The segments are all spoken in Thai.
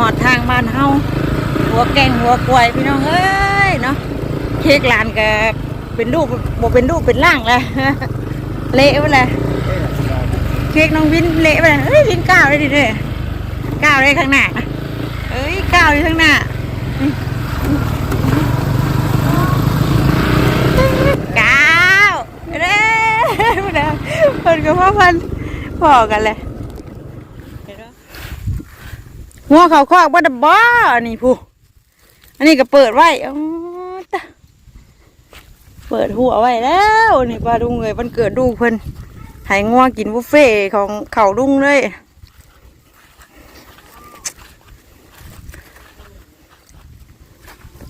หอดทางบ้านเฮาหัวแกงหัวกล้วยพี่น้องเอ้ยเนาะเค้กหลานก็เป็นรูปบ่เป็นรูปเป็นร่างแล้วเละไปเลยเค้กน้องวินเละไปเลยเฮ้ยวินก้าวเลยดิเด้ก้าวเลยข้างหน้าเอ้ยก้าวเลยข้างหน้าก้าวเด้อเด้อเพิ่นกับพ่อพันพอกันเลย หัวเขาคอกบ่ดบ่อันนี้ผู้อันนี้ก็เปิดไว้เปิดหัวไว้แล้วนี่ปลาดุงเลยวันเกิดดูเพิ่นให้งัวกินบุฟเฟ่ของเขาดุงเลย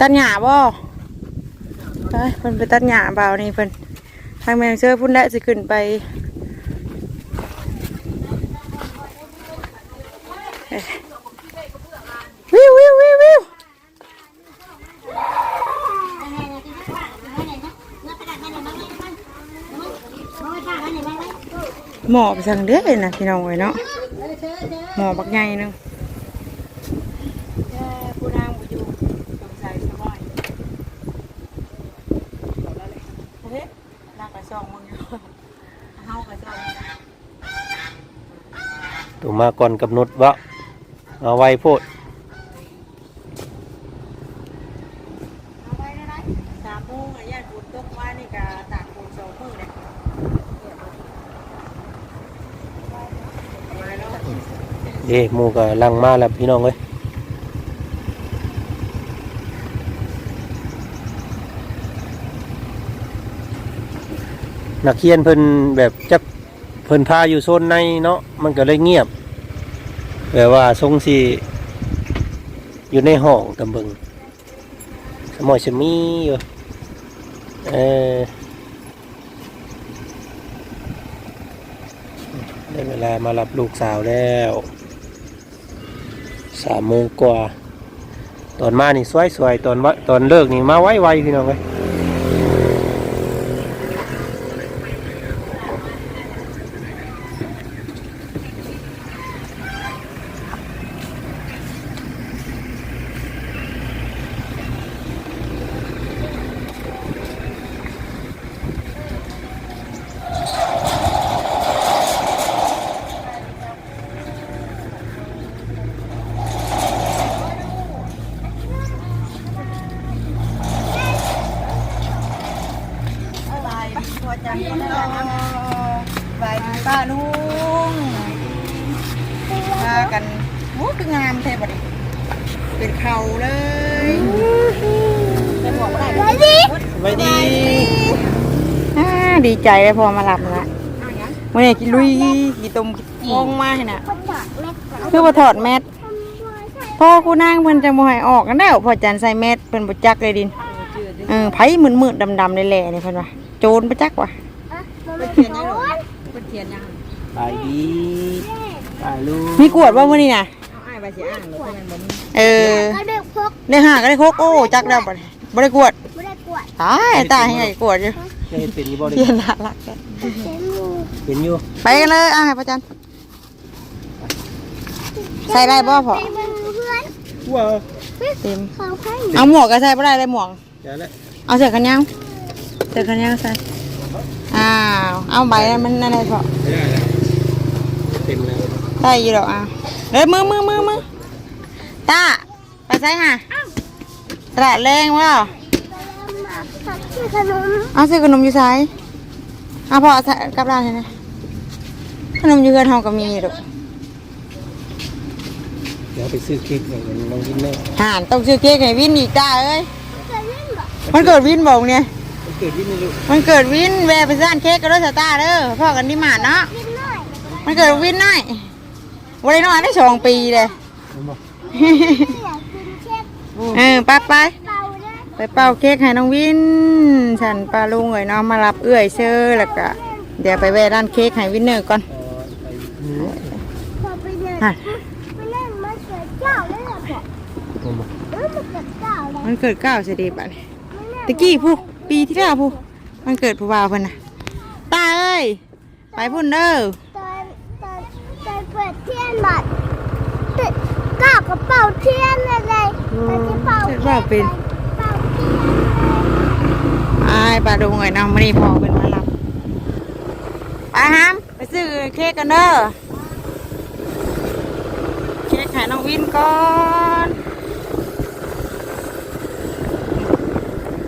ตัดหญ้าบ่ไปเพิ่นไปตัดหญ้าเปล่านี่เพิ่นทางแมงเชอร์พุ่นได้สิขึ้นไป วิววิววิววิวหมอไปสั่งเด้อนะพี่น้องไว้เนาะหมอบักใหญ่หนึงผู้นางบ่อยู่สงสัยสบายเฮ้ยนางกระซองมึงอยู่เฮากระซองตัวมาก่อนกำหนดวะเอาไว้โพด เอาไว้ได้ไหมสามโมงอ่าติบุญตกมานี่ก็ตากฝนสองมื้อเลยมาแล้วเอ๊ะหมูก็ลังมาแล้วพี่น้องเอ้ยนักเรียนเพิ่นแบบจักเพิ่นพาอยู่โซนในเนาะมันก็เลยเงียบแบบว่าทรงสีอยู่ในห้องตำเบิงสมอยสมีอยู่ เออได้เวลามารับลูกสาวแล้วสามโมงกว่า ตอนมานี่สวยๆตอนวะตอนเลิกนี่มาไวๆพี่น้องเลย ใจเลยพอมาหลับละวันนี้กินลุยกี่ต้มกี่องมาให้น่ะคือบ่ถอดแมสพ่อกูนั่งเพิ่นจะบ่ให้ออกกันแล้วพอจันใส่แมสเพิ่นบ่จักเลยดินเออไผมืดๆดำๆแหล่ๆนี่เพิ่นว่าโจรบ่จักว่ะไปดีไปลูกมีกวดบ่มื้อนี้น่ะเออก็เด็กพกได้ห้าก็ได้ครกโอ้จักแล้วบ่ได้บ่ได้กวดไม่ได้กวดตายตายให้ไงกวดอยู่ ได้เห็นเป็นอยี่บ่ได้เพียนน่ารักแท้เต็มมือเป็นอยู่ไปกันเลยอะให้พ่อจันใส่ได้บ่พอเต็มมือเพื่อนว้าวเต็มเขาให้เอาหมวกก็ใส่บ่ได้เลยหมวกเดี๋ยวละเอาเสื้อกันยังเสื้อกันยังใส่อ้าวเอาใบนั้นมันนั่นเลยพอไม่ได้แล้วเต็มแล้วได้อยู่ดอกอะเด้ยมือมือมือมือตาไปใส่ห่ะตลาดแรงวะ ตัดที่ขนมเอาซื้อขนมอยู่ไสเอาพอเอาใส่กลับร้านให้นะขนมอยู่เกินเฮาก็มีดอกเดี๋ยวไปซื้อเค้กอย่างน้องกินแม่ห่านต้องซื้อเค้กให้วินอีกจ้าเอ้ยจะเล่นแบบมันเกิดวินบอกเนี่ยมันเกิดที่นี่ลูกมันเกิดวินแวะไปร้านเค้กก็ด้วยสตาร์เด้อพ่อกันที่หมาดเนาะกินหน่อยมันเกิดวินน้อยวันนี้น้อยได้สองปีเลยเอาบอกอยากกินเค้กเออไปไปเบาเลย ไปเป่าเค้กให้น้องวิน ฉันปลาลุงเอ๋ยน้องมารับเอื้อยเชื่อแล้วก็เดี๋ยวไปแวะร้านเค้กให้วินเนอร์ก่อนเออไปนี่พอไปเล่นฮะไปเล่นมันเกิดเจ้าเลยเหรอพ่อเอาบอกเออมันเกิดเจ้าเลยมันเกิดเก้าสิดีบัดนี้ตะกี้ผู้ปีที่แล้วผู้มันเกิดผู้บ่าวเพิ่นน่ะตาเอ้ยไปพุ่นเด้อตอนตอนตอนเปิดเทียนบัตรติดก้าวกระเป๋าเทียนอะไรเราจะเป่าเป่าเป็น เป่าเทียนเลย ไอ้ายปลาดุงไอ้น้องไม่ได้พอเป็นมารับไปฮามไปซื้อเค้กกันเด้อเค้กขายน้องวินก่อน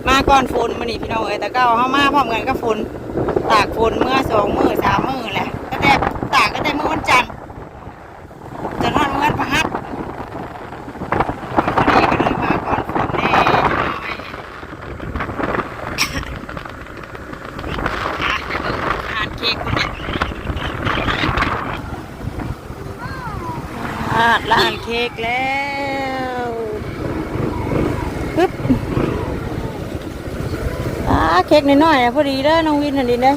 มาก่อนฝนมานี่พี่น้องเอ้ยแต่ก็เอาเข้ามาพร้อมกันก็ฝนตากฝนเมื่อสองมือสามมือแหละก็แต่ตากก็แต่มือวันจันทร์จะทอดมือวันพฤหัสวันนี้ก็เลยมาก่อนฝนแน่จะหน่อยอะเดี๋ยวเบิ่งทานเค้กคนเนี่ยอะร้านเค้กแล้วปึ๊บ อ่าเค้กน้อยๆนะพอดีเด้อน้องวินน่ะดีเด้อ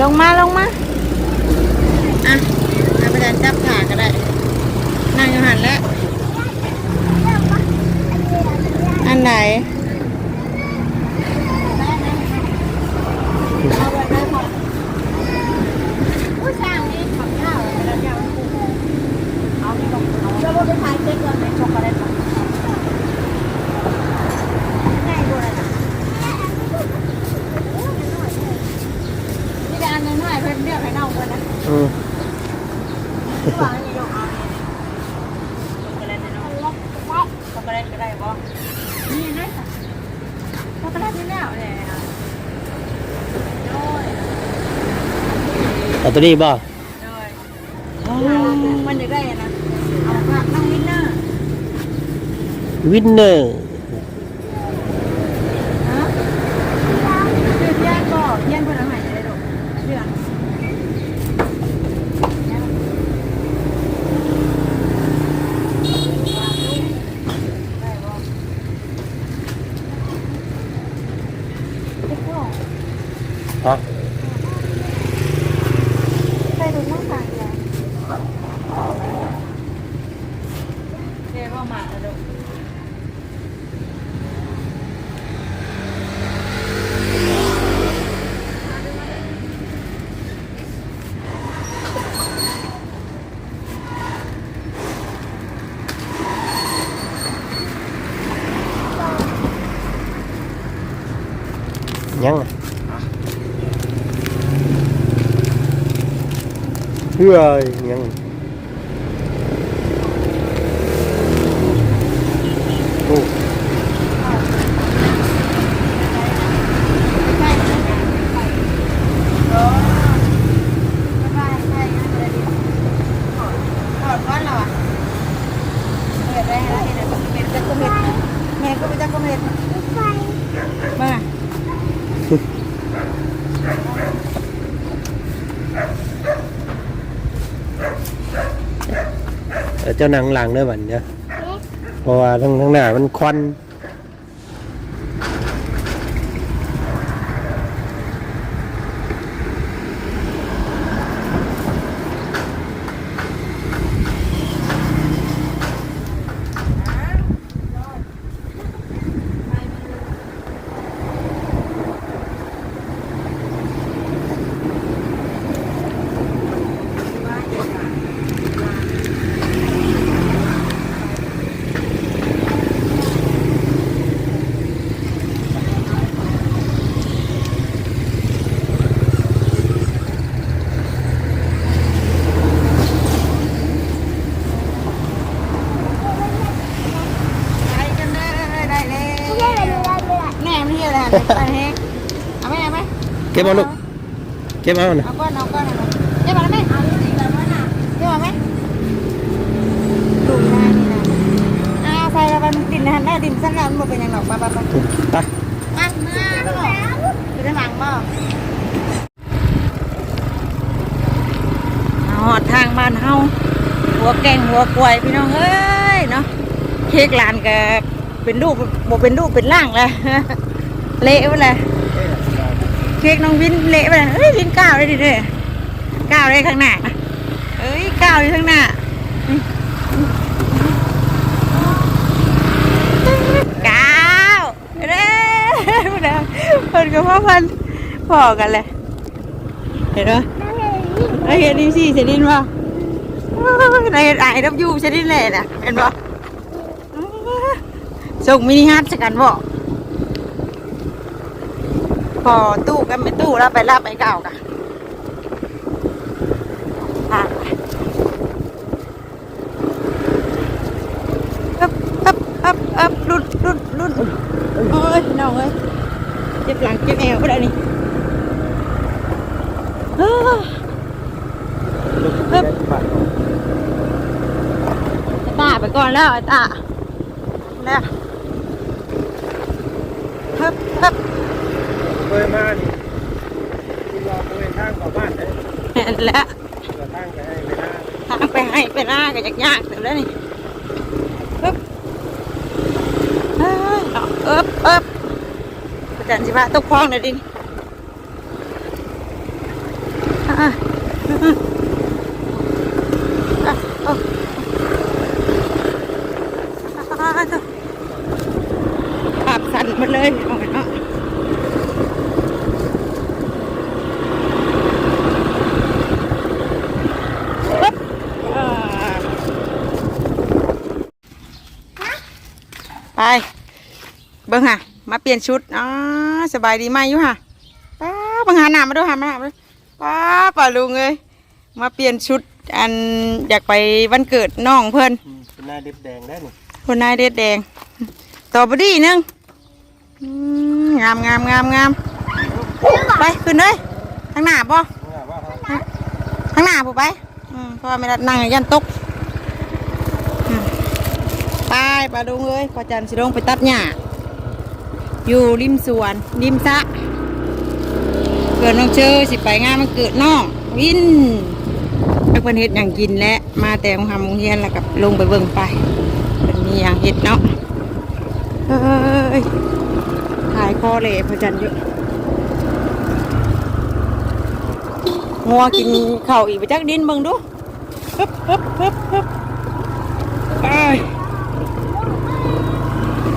ลงมาลงมาอะเอาไปจันจับขาก็ได้ นั่งอยู่หันแล้ว อันไหนเอาไว้ได้พอ ผู้ชายนี่ขับข้าว แล้วเดี๋ยวเอาไปลงเอาเดี๋ยวเราไปทานเค้กก่อนไหนช็อกโกแลตก่อนง่ายกว่าน่ะนี่ได้อันหนึงให้เพื่อนเลือกให้น้องเพื่อนนะ อืม วางอยู่เอาช็อกโกแลตให้น้องช็ อกโกแลตก็ได้บ่นี่นะช็อกโกแลตนี่แล้วเนี่ยโอ้ยเอาตัวนี้บ่โอ้ยมันจะได้นะเอาฝากน้องวินเนอร์วินเนอร์ ฮะเพื่อนก็เพื่อนเพื่อนเอาใหม่จะได้ดอกเพื่อนได้บ่ ฮะไปดูน้องต่างกัน เรียกว่าหมาแล้วลูก ยังอะเฮ้ยยังโอ้ ใช่ใช่ใช่โอ้ใช่ใช่อะไรดีถอดถอดก้อนเราอะเห็ดได้แล้วเห็ดเห็ดจะกุมเห็ดแม่ก็ไปจะกุมเห็ด ไฟ มา เออเจ้าหนังหลังเด้อบัดเนี้ยเพราะว่าทั้งทั้งหน้ามันควัน ไปกันได้ได้เลย ไม่ใช่เป็นอะไรเลย แหนมนี่อะไรไปเฮกเอาไหมเอาไหม เก็บเอาลูกเก็บเอานะเอาก้อนเอาก้อนเอาเก็บมาไหมเอาสิแบบว่าน่ะเก็บมาไหมดูได้นี่นะอ้าใส่ไปมันดินนะได้ดินสั้นแล้วมันบ่เป็นยังหรอกไปไปไปไปมาเมื่อก็หรออยู่ด้านหลังบ่เอาหอดทางบ้านเฮาหัวแกงหัวกล้วยพี่น้องเอ้ยเนาะเค้กลานก็เป็นรูปบ่เป็นรูปเป็นร่างเลยเละไปเลย เค้กน้องวินเละไปเลยเอ้ยวินก้าวเลยดิเด้อก้าวเลยข้างหน้าเอ้ยก้าวเลยข้างหน้าก้าวเด้อเด้อเพิ่นกับพ่อพันพอกันเลยเห็นไหมนั่นเลยนี่เอ้เห็นดิสิเสดินป่ะในไอ้รับยูใช่ดิแหละนะเห็นบ่ส่งมินิฮาร์ดสกันบ่ พอตู้กันไปตู้แล้วไปลาบไปเก่ากะอะอึ๊บอึ๊บอึ๊บอึ๊บรุ่นรุ่นรุ่นโอ้ยน้องเอ้ยเจ็บหลังเจ็บแอวก็ได้นี่เฮ้อเพิ่มไอ้ตาไปก่อนแล้วไอ้ตาแล้วฮึบฮึบ เคยมานี่คุณรอเคยทางกลับบ้านได้เห็นแล้วเกิดทางไปให้ไปหน้าทางไปให้ไปหน้าก็ยากยากๆเดี๋ยวแล้วนี่ปึ๊บเอ้ยเอาเอิบเอิบประจันสิว่าตกคลองเลยดิอ่าอะอะเอาอะอะอะปากสั่นหมดเลยเอาไปเนาะ ปึ๊บอ่าไป เบิ้งค่ะ มาเปลี่ยนชุดอ๋อสบายดีไหมอยู่ค่ะป้าบังหาหนามาด้วยค่ะมาหนามาด้วยป้าป่าลุงเลยมาเปลี่ยนชุดอันอยากไปวันเกิดน้องเพื่อนอืมเป็นหน้าเด็บแดงได้นี่คนนายเด็ดแดงต่อบอดี้หนึงอืมงามงามงามงามไปขึ้นเลยทางหน้าป่ว่าว่าเขาข้างหน้าผมไปอืมเพราะว่าไม่ได้นั่งยันตกอืมไปปลาดุงเลยพอจันทร์สิลงไปตัดหญ้า อยู่ริมสวนริมสะเกิดน้องเชอสิไปงานมันเกิดน้องวินไปเพิ่นเฮ็ดอย่างกินและมาแต่งทำโรงเรียนแล้วกับลงไปเบิ่งไปเป็นมีอย่างเฮ็ดเนาะเอ้ยถ่ายคอเลยพอจันทร์เยอะงัวกินข้าวอีกไปจักดินเบิ่งดูฮึบฮึบฮึบฮึบไป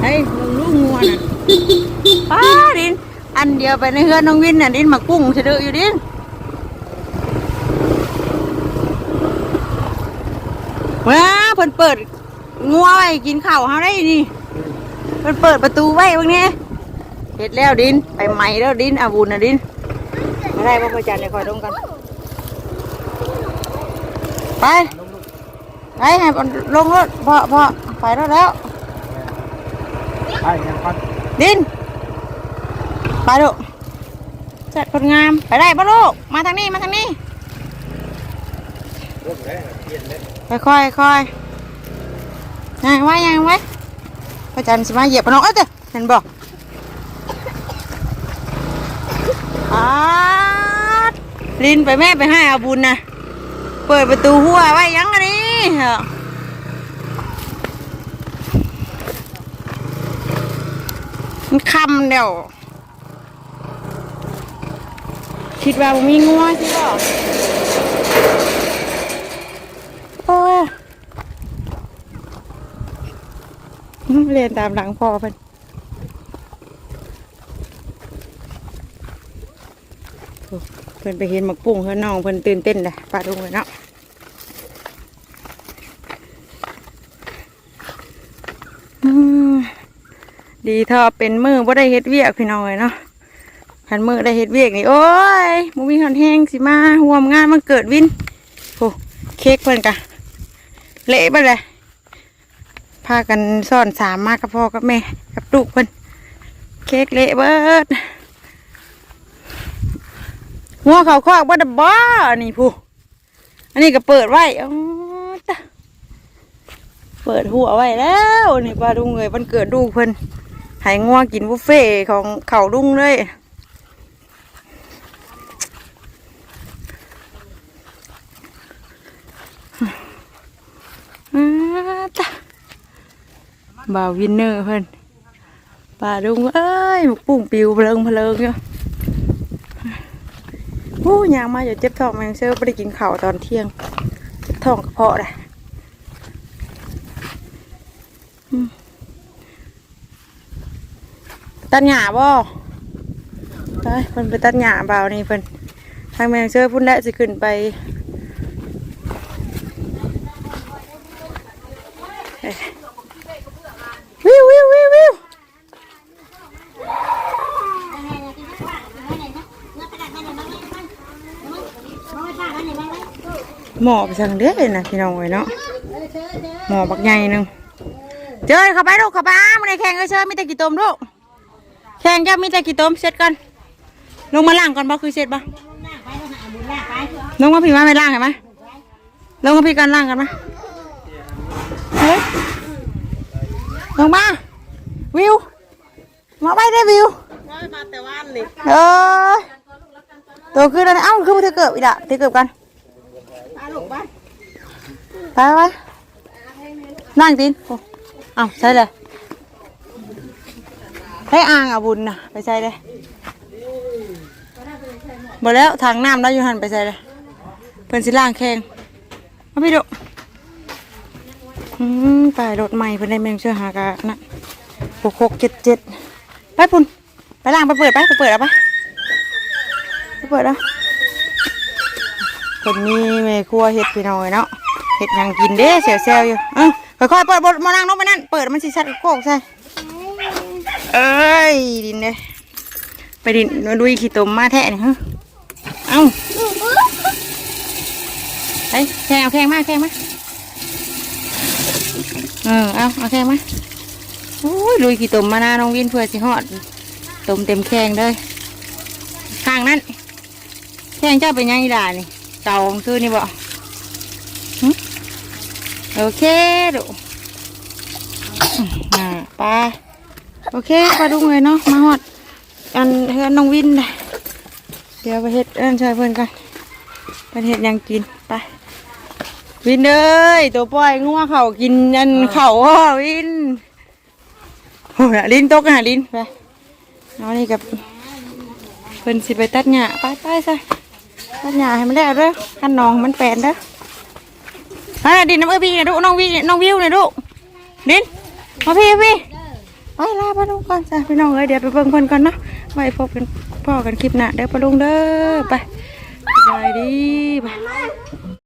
เฮ้ยเบิ่งลูกงัวน่ะ ป้าดิน อันเดียวไปในเฮือนน้องวินน่ะดินมากุ้งเฉดอยู่ดินว้าเพิ่นเปิดงัวไว้กินข้าวเฮาได้นี่เพิ่นเปิดประตูไว้เบิ่งนี่เฮ็ดแล้วดินไปใหม่แล้วดินอาบุญน่ะดินอะไรบ่พ่อจันเดี๋ยวคอยลงกัน ไปไปให้ลงรถพอพอไปแล้วแล้วไปยังพัก ดินไปลูกจัดคนงามไปได้ปะลูกมาทางนี้มาทางนี้รถแล้เปลี่ยนเลยค่อยค่อยค่อยยังไว้ยังไว้พระจันทร์สิมาเหยียบน้องเอ้ยเด้อเห็นบอกอาลินไปแม่ไปให้อาบุญนะเปิดประตูหัวไว้ยังอันนี้เหรอ มันคำเดียวคิดว่ามีงัวใช่ป่ะโอ้ยเรียนตามหลังพ่อเพิ่นเพิ่นไปเห็นหมักปุ้งเพิ่นน้องเพิ่นตื่นเต้นเลยปลาดุงเลยเนาะอืม ดีถอะเป็นมือบ่ได้เฮ็ดเวียกพี่น้องเลยเนาะคันมือได้เฮ็ดเวียกนี่โอ้ยมูมีคนแห้งสิมาห่วมงานมันเกิดวินโอ้เค้กเพิ่อนกะเละไปเลยพากันซ่อนสามมากกับพ่อกับแม่กับลูกเพิ่อนเค้กเละเบิดหัวเขาคอกบ่ดับบ้านี่ผู้อันนี้ก็เปิดไว้อ๋อตะเปิดหัวไว้แล้วนี่ปลาดุงเลยวันเกิดลูเพิ่น ให้งัวกินบุฟเฟ่ของเขาดุงเลยอ่าตะบ่าววินเนอร์เพิ่นปลาดุงเอ้ยหมกปุ้งปิวเพลิงเพลิงอยู่โอ้ยางมาอย่าเจ็บท้องแมงเซอร์ไม่ได้กินข้าวตอนเที่ยง เจ็บท้องกระเพาะเลยอืม ตัดหญ้าบ่ไปเพิ่นไปตัดหญ้าเบานี่เพิ่นทางแมงเซอร์พุ่นและสิขึ้นไปวิววิววิววิวหมอไปสั่งเด้อนะพี่น้องเอ้ยเนาะหมอบักใหญ่หนึงเจอเข้าไปลูกเข้าไปอ้ามันในแข่งก็เชิญมีแต่กี่ตมลูก แข่งจะมีแต่กี่ต้มเสร็จกันลงมาล่างก่อนบ่คือเสร็จบ่ลงมาพี่มาไม่ล่างเห็นไหมลงมาพี่กันล่างกันไหมเฮ้ยลงมาวิวมาไปได้วิวมาแต่ว่านนี่เออตัวขึ้นแล้วนะเอ้าขึ้นมาเธอเกิบอีกละเธอเกิบกันไปไปนั่งตีนอ้เอ้าใช่เลย ให้อ่างอะบุญนะไปใส่เลยหมดแล้วทางน้ำแล้วอยู่หันไปใส่เลยเพิ่นสิล่างแข้งมาพี่ดุอืมไปรถใหม่เพิ่นได้แมงเชื่อหากะนะหกหกเจ็ดเจ็ดไปพุ่นไปล่างไปเปิดไปไปเปิดเอาไปไปเปิดเอาคนนี้แม่ครัวเฮ็ดพี่น้อยเนาะเฮ็ดยังกินเด้เสียวเซลอยู่เออค่อยๆเปิดบทมานั่งลงไปนั่นเปิดมันสิสัดโคกใส่ เอ้ย ดินเด้ไปดินมาลุยขี้ตมมาแท้นี่ฮะเอ้าไปแข่งเอาแข่งมาแข่งมาเออเอาเอาแข่งมาโอ้ยลุยขี้ตมมาหน้าน้องวินเพื่อสิฮอดตมเต็มแข้งเลยข้างนั้นแข้งเจ้าเป็นยังอีหล่านี่เก่าของคือนี่บ่หึโอเคดูอ่าไป โอเคไปดูเลยเนาะมาฮอดอันเฮือนน้องวินเลยเดี๋ยวไปเฮ็ดเอิ้นช่วยเพื่อนกันไปเฮ็ดยังกินไปวินเอ้ยตัวปล่อยงัวเขากินอันเขาอะวินโอ้ยลิ้นตกอะลิ้นไปเอานี่กับเพิ่อนสิไปตัดหญ้าไปไปซะตัดหญ้าให้มันได้เด้อขั้นน้องมันแปนเด้อมาดินน้ำเอ้ยพี่นะลูกน้องวิน้องวิวนะลูกดินมาพี่พี่ ไปลาปะลุงก่อนจ้ะพี่น้องเอ้ยเดี๋ยวไปเบิ่งเพิ่นก่อนเนาะไว้พบกันพ่อกันคลิปหน้าเด้อปะลุงเด้อไปสบายดีไป